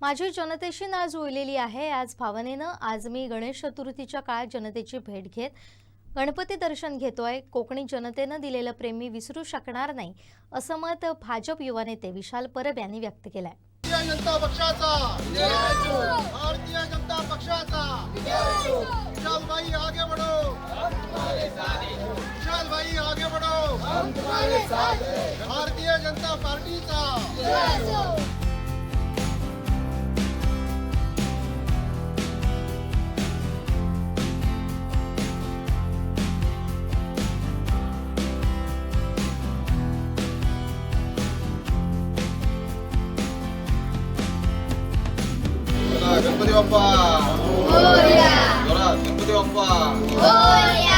माझी जनतेशी नाळ जुळलेली आहे. आज भावनेनं आज मी गणेश चतुर्थीच्या काळात जनतेची भेट घेत गणपती दर्शन घेतोय. कोकणी जनतेनं दिलेलं प्रेम मी विसरू शकणार नाही असं मत भाजप युवा नेते विशाल परब यांनी व्यक्त केलंय. भारतीय जनता पक्षाचा. भारतीय जनता पक्षाचा. विशाल भाई आगे बढ़ो. विशाल भाई आगे बढ़ो. भारतीय जनता पार्टीचा. बाप्पा गणपती बाप्पा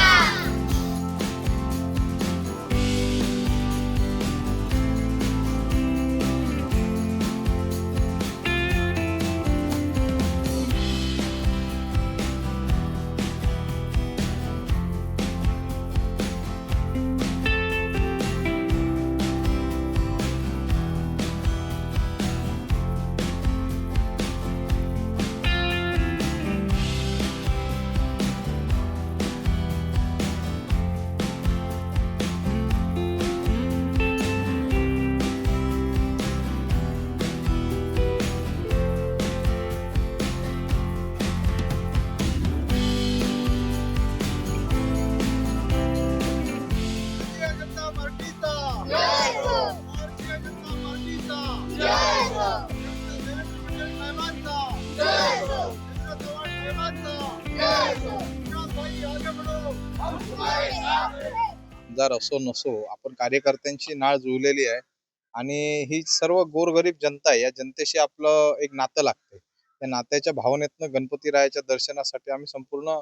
जर असो नसो आपण कार्यकर्त्यांची नाळ जुळलेली आहे आणि ही सर्व गोरगरीब जनता आहे या जनतेशी आपलं एक नातं लागते त्या नात्याच्या भावनेतनं गणपती रायाच्या दर्शनासाठी आम्ही संपूर्ण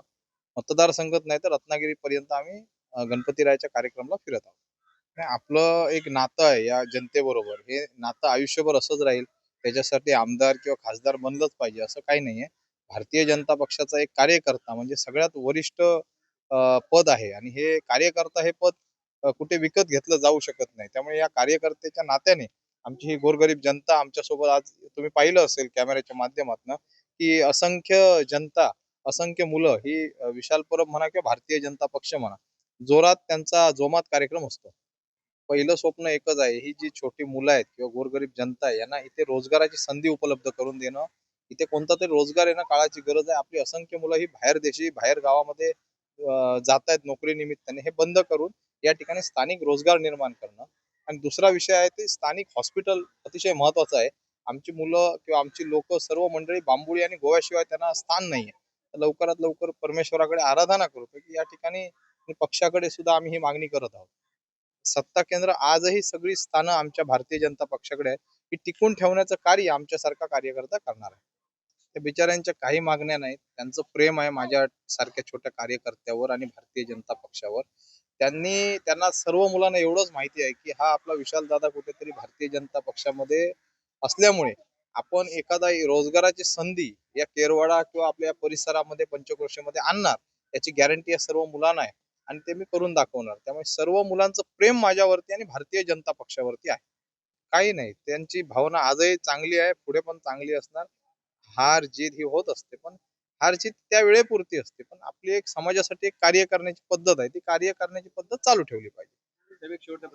मतदारसंघात नाही तर रत्नागिरीपर्यंत आम्ही गणपतीरायाच्या गणपती रायाच्या कार्यक्रमाला फिरत आहोत. आपलं एक नातं आहे या जनतेबरोबर. हे नातं आयुष्यभर असंच राहील. त्याच्यासाठी आमदार किंवा खासदार बनलंच पाहिजे असं काही नाहीये. भारतीय जनता पक्षाचा एक कार्यकर्ता म्हणजे सगळ्यात वरिष्ठ पद आहे आणि हे कार्यकर्ता हे पद कुठे विकत घेतलं जाऊ शकत नाही. त्यामुळे या कार्यकर्त्याच्या नात्याने आमची ही गोरगरीब जनता आमच्यासोबत आज तुम्ही पाहिलं असेल कॅमेऱ्याच्या माध्यमातून की असंख्य जनता असंख्य मुलं ही विशाल परब म्हणा किंवा भारतीय जनता पक्ष म्हणा जोरात त्यांचा जोमात कार्यक्रम असतो. पहिलं स्वप्न एकच आहे ही जी छोटी मुलं आहेत किंवा गोरगरीब जनता आहे यांना इथे रोजगाराची संधी उपलब्ध करून देणं. इथे कोणता तरी रोजगार येणं काळाची गरज आहे. आपली असंख्य मुलं ही बाहेर देशी बाहेर गावामध्ये जात आहेत नोकरी निमित्ताने हे बंद करून या ठिकाणी स्थानिक रोजगार निर्माण करणं. आणि दुसरा विषय आहे ते स्थानिक हॉस्पिटल अतिशय महत्वाचं आहे. आमची मुलं किंवा आमची लोक सर्व मंडळी बांबुळी आणि गोव्याशिवाय त्यांना स्थान नाहीये. आहे लवकरात लवकर परमेश्वराकडे आराधना करतो की या ठिकाणी पक्षाकडे सुद्धा आम्ही ही मागणी करत आहोत. सत्ता केंद्र आजही सगळी स्थानं आमच्या भारतीय जनता पक्षाकडे आहे ही टिकून ठेवण्याचं कार्य आमच्यासारखा कार्यकर्ता करणार आहे. त्या बिचाऱ्यांच्या काही मागण्या नाहीत. त्यांचं प्रेम आहे माझ्या सारख्या छोट्या कार्यकर्त्यावर आणि भारतीय जनता पक्षावर. त्यांनी त्यांना सर्व मुलांना एवढंच माहिती आहे की हा आपला विशाल दादा कुठेतरी भारतीय जनता पक्षामध्ये असल्यामुळे आपण एखादा रोजगाराची संधी या केरवाडा किंवा आपल्या परिसरामध्ये पंचक्रोशीमध्ये आणणार याची गॅरंटी या सर्व मुलांना आहे आणि ते मी करून दाखवणार. त्यामुळे सर्व मुलांचं प्रेम माझ्यावरती आणि भारतीय जनता पक्षावरती आहे. काही नाही. त्यांची भावना आजही चांगली आहे पुढे पण चांगली असणार. हार जीत ही होत असते पण हार जीत त्या वेळेपुरती असते. पण आपली एक समाजासाठी एक कार्य करण्याची पद्धत आहे ती कार्य करण्याची पद्धत चालू ठेवली पाहिजे.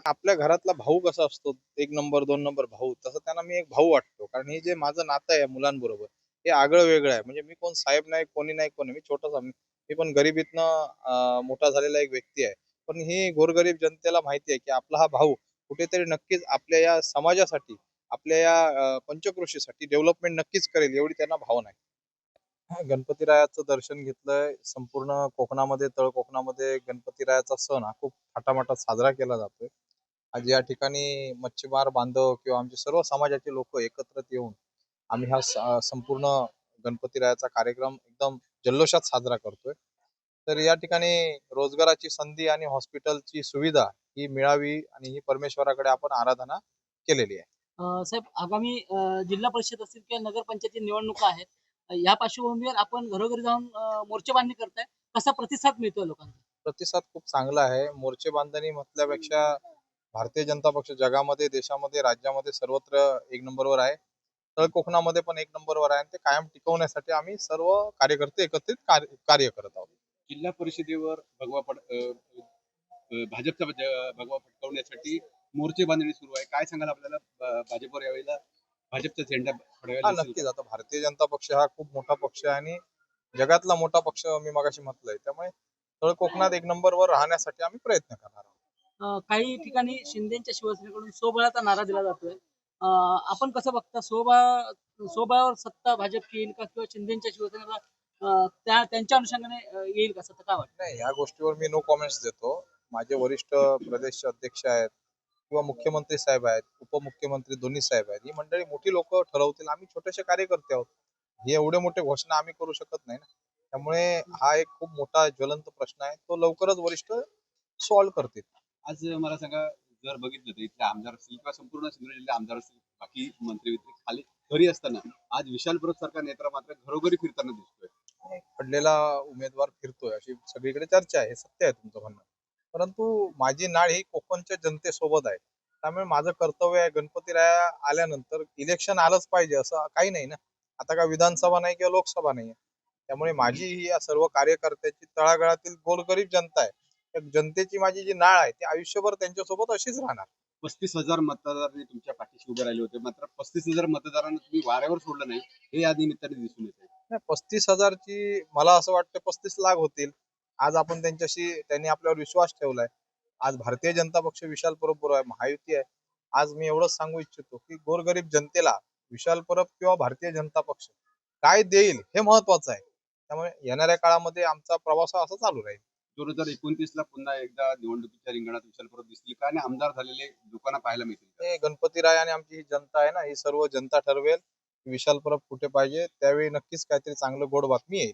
आपल्या घरातला भाऊ कसा असतो? एक नंबर दोन नंबर भाऊ तसं त्यांना मी एक भाऊ वाटतो. कारण हे जे माझं नातं आहे मुलांबरोबर हे आगळं वेगळं आहे. म्हणजे मी कोण साहेब नाही कोणी नाही कोणी मी छोटासा मी पण गरिबीतनं मोठा झालेला एक व्यक्ती आहे. पण ही गोरगरीब जनतेला माहिती आहे की आपला हा भाऊ कुठेतरी नक्कीच आपल्या या समाजासाठी आपल्या या अं, पंचक्रोशीसाठी डेव्हलपमेंट नक्कीच करेल एवढी त्यांना भावना आहे. गणपतीरायाचं दर्शन घेतलंय. संपूर्ण कोकणामध्ये तळ कोकणामध्ये गणपतीरायाचा सण हा खूप थाटामाटात साजरा केला जातोय. आज या ठिकाणी मच्छीमार बांधव किंवा आमचे सर्व समाजाचे लोक एकत्रित येऊन आम्ही हा संपूर्ण गणपतीरायाचा कार्यक्रम एकदम जल्लोषात साजरा करतोय. तर या ठिकाणी रोजगाराची संधी आणि हॉस्पिटलची सुविधा ही मिळावी आणि ही परमेश्वराकडे आपण आराधना केलेली आहे. साहेब आगामी जिल्हा परिषद असतील किंवा नगरपंचायती निवडणुका आहेत या पार्श्वभूमीवर आपण घरोघरी जाऊन मोर्चे बांधणी करताय कसा प्रतिसाद मिळतोय लोकांचा प्रतिसाद खूप चांगला आहे. मोर्चे बांधणी म्हटल्यापेक्षा भारतीय जनता पक्ष जगामध्ये देशामध्ये राज्यामध्ये सर्वत्र एक नंबरवर आहे. तळ कोकणामध्ये पण एक नंबरवर आहे आणि ते कायम टिकवण्यासाठी आम्ही सर्व कार्यकर्ते एकत्रित कार्य करत आहोत. जिल्हा परिषदेवर भगवा पड भाजपचा भगवा फडकवण्यासाठी मोर्चे बांधणी सुरू आहे. काय सांगाल आपल्याला? भाजपवर यावेळेला भाजपचा झेंडा हा दिसेल नक्कीच. आता भारतीय जनता पक्ष हा खूप मोठा पक्ष आहे आणि जगातला मोठा पक्ष मी मगाशी म्हटलंय. त्यामुळे तळ कोकणात एक नंबरवर राहण्यासाठी आम्ही प्रयत्न करणार आहोत. काही ठिकाणी शिंदेच्या शिवसेनेकडून सोबळाचा नारा दिला जातोय. आपण कसं बघता सोबळ सोबळावर सत्ता भाजप येईल का किंवा शिंदेच्या शिवसेनेला त्या त्यांच्या अनुषंगाने येईल का? असं काय वाटतं? नाही या गोष्टीवर मी नो कॉमेंट्स देतो. माझे वरिष्ठ प्रदेश अध्यक्ष आहेत. किंवा मुख्यमंत्री साहेब आहेत उपमुख्यमंत्री दोन्ही साहेब आहेत ही मंडळी मोठी लोक ठरवतील. आम्ही छोटेसे कार्यकर्ते आहोत. हे एवढे मोठे घोषणा आम्ही करू शकत नाही ना. त्यामुळे हा एक खूप मोठा ज्वलंत प्रश्न आहे. तो लवकरच वरिष्ठ सॉल्व्ह करतील. आज मला सांगा जर बघितलं तर इथले आमदार असतील किंवा संपूर्ण सिंधुदुर्ग जिल्ह्याचे आमदार असतील बाकी मंत्री वित्री खाली घरी असताना आज विशाल परब सारखा नेता मात्र घरोघरी फिरताना दिसतोय. पडलेला उमेदवार फिरतोय अशी सगळीकडे चर्चा आहे. हे सत्य आहे तुमचं म्हणणं. परंतु माझी नाळ ही कोकणच्या जनतेसोबत आहे. त्यामुळे माझं कर्तव्य आहे गणपतीराया आल्यानंतर इलेक्शन आलंच पाहिजे असं काही नाही ना. आता का विधानसभा नाही किंवा लोकसभा नाही त्यामुळे माझी ही या सर्व कार्यकर्त्याची तळागाळातील गोरगरीब जनता आहे. त्या जनतेची माझी जी नाळ आहे ती आयुष्यभर त्यांच्यासोबत अशीच राहणार. पस्तीस हजार मतदारांनी तुमच्या पाठीशी उभे राहिले होते. मात्र पस्तीस हजार मतदारांना तुम्ही वाऱ्यावर सोडलं नाही हे या निमित्ताने दिसून येत पस्तीस हजारची मला असं वाटतं पस्तीस लाख होतील. आज आपण त्यांच्याशी त्यांनी आपल्यावर विश्वास ठेवलाय. आज भारतीय जनता पक्ष विशाल परब बरोबर आहे महायुती आहे. आज मी एवढंच सांगू इच्छितो की गोरगरीब जनतेला विशाल परब किंवा भारतीय जनता पक्ष काय देईल हे महत्वाचं आहे. त्यामुळे येणाऱ्या काळामध्ये आमचा प्रवास असा चालू राहील. दोन हजार एकोणतीस ला पुन्हा एकदा निवडणुकीच्या रिंगणात विशाल परब दिसतील का? आणि आमदार झालेले लोकांना पाहायला मिळतील? हे गणपतीराय आणि आमची ही जनता आहे ना ही सर्व जनता ठरवेल विशाल परब कुठे पाहिजे. त्यावेळी नक्कीच काहीतरी चांगलं गोड बातमी येईल.